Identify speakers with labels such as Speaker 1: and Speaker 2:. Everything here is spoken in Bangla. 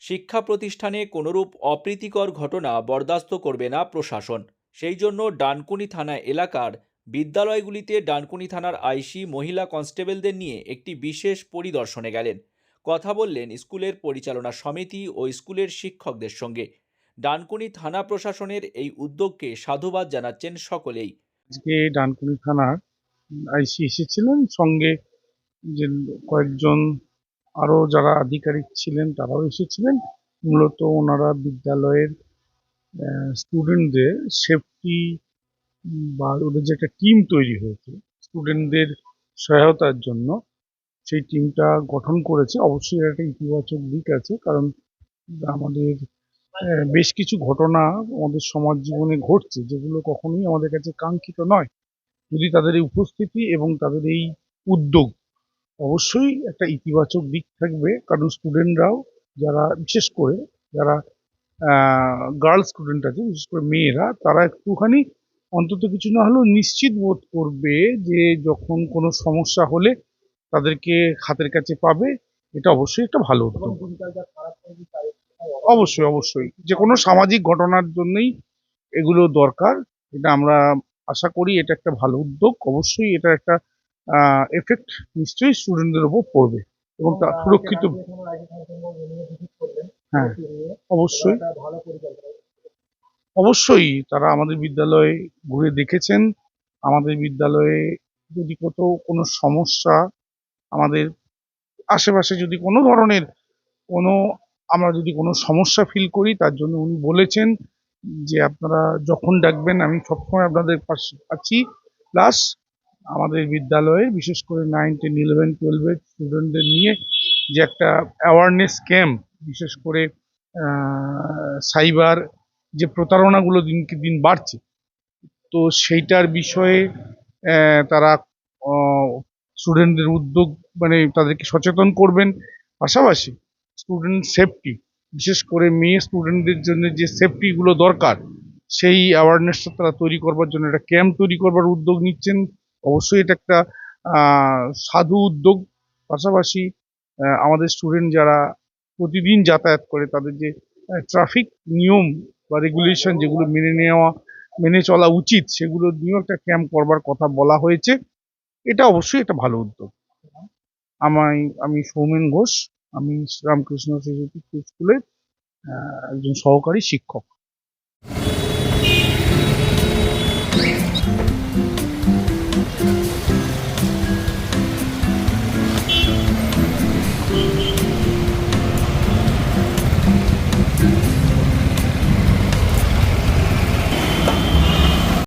Speaker 1: শিক্ষা প্রতিষ্ঠানে কোনোরূপ অপ্রীতিকর ঘটনা বরদাস্ত করবে না প্রশাসন। সেই জন্য ডানকুনি থানা এলাকার বিদ্যালয়গুলিতে ডানকুনি থানার আইসি, মহিলা কনস্টেবলদের নিয়ে একটি বিশেষ পরিদর্শনে গেলেন। কথা বললেন স্কুলের পরিচালনা সমিতি ও স্কুলের শিক্ষকদের সঙ্গে। ডানকুনি থানা প্রশাসনের এই উদ্যোগকে সাধুবাদ জানাচ্ছেন সকলেই।
Speaker 2: আজকে ডানকুনি থানার আইসি এসেছিলেন। সঙ্গে যে কয়েকজন আরও যারা আধিকারিক ছিলেন, তারাও এসেছিলেন। মূলত ওনারা বিদ্যালয়ের স্টুডেন্টদের সেফটি বা ওদের যে একটা টিম তৈরি হয়েছে স্টুডেন্টদের সহায়তার জন্য সেই টিমটা গঠন করেছে। অবশ্যই একটা ইতিবাচক দিক আছে, কারণ আমাদের বেশ কিছু ঘটনা আমাদের সমাজ জীবনে ঘটছে, যেগুলো কখনোই আমাদের কাছে কাঙ্ক্ষিত নয়। যদি তাদের এই উপস্থিতি এবং তাদের এই উদ্যোগ অবশ্যই একটা ইতিবাচক দিক থাকবে। কারণ স্টুডেন্টরাও যারা, বিশেষ করে যারা গার্ল স্টুডেন্ট আছে, বিশেষ করে মেয়েরা, তারা একটুখানি অন্তত কিছু না হলেও নিশ্চিত বোধ করবে যে যখন কোনো সমস্যা হলে তাদেরকে হাতের কাছে পাবে। এটা অবশ্যই একটা ভালো উদ্যোগ। অবশ্যই অবশ্যই। যে কোনো সামাজিক ঘটনার জন্যই এগুলো দরকার। এটা আমরা আশা করি এটা একটা ভালো উদ্যোগ। অবশ্যই এটা একটা এফেক্ট নিশ্চয়ই স্টুডেন্টদের উপর পড়বে এবং তা সুরক্ষিত হ্যাঁ অবশ্যই। অবশ্যই তারা আমাদের বিদ্যালয়ে ঘুরে দেখেছেন। আমাদের বিদ্যালয়ে যদি কোথাও কোনো সমস্যা আমাদের আশেপাশে যদি কোনো ধরনের কোনো আমরা যদি কোনো সমস্যা ফিল করি তার জন্য উনি বলেছেন যে আপনারা যখন ডাকবেন আমি সবসময় আপনাদের পাশে আছি। প্লাস আমাদের বিদ্যালয়ে, বিশেষ করে নাইন টেন ইলেভেন টুয়েলভের স্টুডেন্টদের নিয়ে যে একটা অ্যাওয়ারনেস ক্যাম্প বিশেষ করে সাইবার যে প্রতারণাগুলো দিনকে দিন বাড়ছে, তো সেইটার বিষয়ে তারা স্টুডেন্টদের উদ্যোগ মানে তাদেরকে সচেতন করবেন। পাশাপাশি স্টুডেন্ট সেফটি বিশেষ করে মেয়ে স্টুডেন্টদের জন্য যে সেফটিগুলো দরকার, সেই অ্যাওয়ারনেসটা তারা তৈরি করবার জন্য একটা ক্যাম্প তৈরি করবার উদ্যোগ নিচ্ছেন। অবশ্যই এটা একটা সাধু উদ্যোগ। পাশাপাশি আমাদের স্টুডেন্ট যারা প্রতিদিন যাতায়াত করে, তাদের যে ট্রাফিক নিয়ম বা রেগুলেশন যেগুলো মেনে নেওয়া, মেনে চলা উচিত, সেগুলো নিয়েও একটা ক্যাম্প করবার কথা বলা হয়েছে। এটা অবশ্যই একটা ভালো উদ্যোগ। আমায়, আমি সৌমেন ঘোষ, আমি রামকৃষ্ণ শিশু স্কুলের একজন সহকারী শিক্ষক।